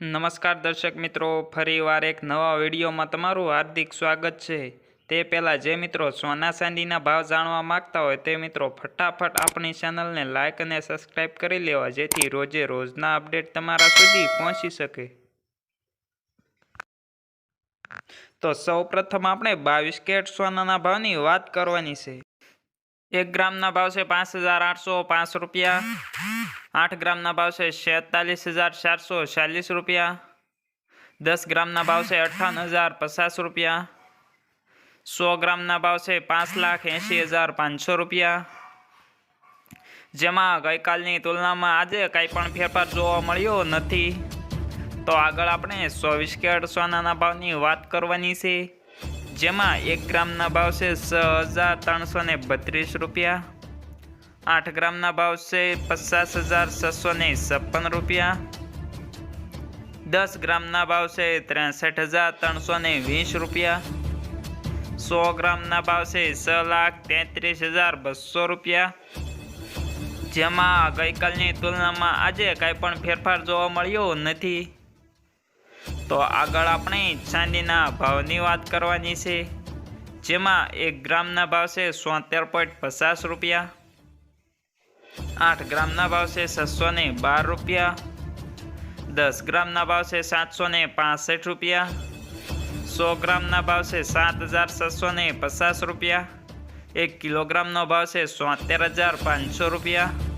નમસ્કાર દર્શક મિત્રો, ફરીવાર એક નવા વિડીયોમાં તમારું હાર્દિક સ્વાગત છે. તે પહેલાં જે મિત્રો સોના ચાંદીના ભાવ જાણવા માંગતા હોય તે મિત્રો ફટાફટ આપણી ચેનલને લાઇક અને સબસ્ક્રાઇબ કરી લેવા, જેથી રોજે રોજના અપડેટ તમારા સુધી પહોંચી શકે. તો સૌપ્રથમ આપણે બાવીસ કેરેટ સોનાના ભાવની વાત કરવાની છે. એક ગ્રામના ભાવ છે પાંચ રૂપિયા. આઠ ગ્રામના ભાવ છે છેતાલીસ હજાર ચારસો ચાલીસ રૂપિયા. દસ ગ્રામના ભાવ છે અઠ્ઠાવન હજાર પચાસ રૂપિયા. સો ગ્રામના ભાવ છે પાંચ લાખ એંશી હજાર પાંચસો રૂપિયા. જેમાં ગઈકાલની તુલનામાં આજે કંઈ પણ ફેરફાર જોવા મળ્યો નથી. તો આગળ આપણે ચોવીસ કેરેટ સોનાના ભાવની વાત કરવાની છે. જેમાં એક ગ્રામના ભાવ છે છ હજાર ત્રણસો બત્રીસ રૂપિયા. આઠ ગ્રામના ભાવ છે પચાસ હજાર છસો ને છપ્પન રૂપિયા. દસ ગ્રામના ભાવ છે ત્રેસઠ હજાર ત્રણસો ને વીસ રૂપિયા. સો ગ્રામના ભાવ છે છ લાખ તેત્રીસ હજાર બસો રૂપિયા. જેમાં ગઈકાલની તુલનામાં આજે કાંઈ પણ ફેરફાર જોવા મળ્યો નથી. તો આગળ આપણે ચાંદીના ભાવની વાત કરવાની છે. જેમાં એક ગ્રામના ભાવ છે સોતેર પોઈન્ટ પચાસ રૂપિયા. આઠ ગ્રામના ભાવ છે છસો ને બાર રૂપિયા. દસ ગ્રામના ભાવ છે સાતસો ને પાસઠ રૂપિયા. સો ગ્રામના ભાવ છે સાત હજાર છસો ને પચાસ રૂપિયા. એક કિલોગ્રામનો ભાવ છે સોતેર હજાર પાંચસો રૂપિયા.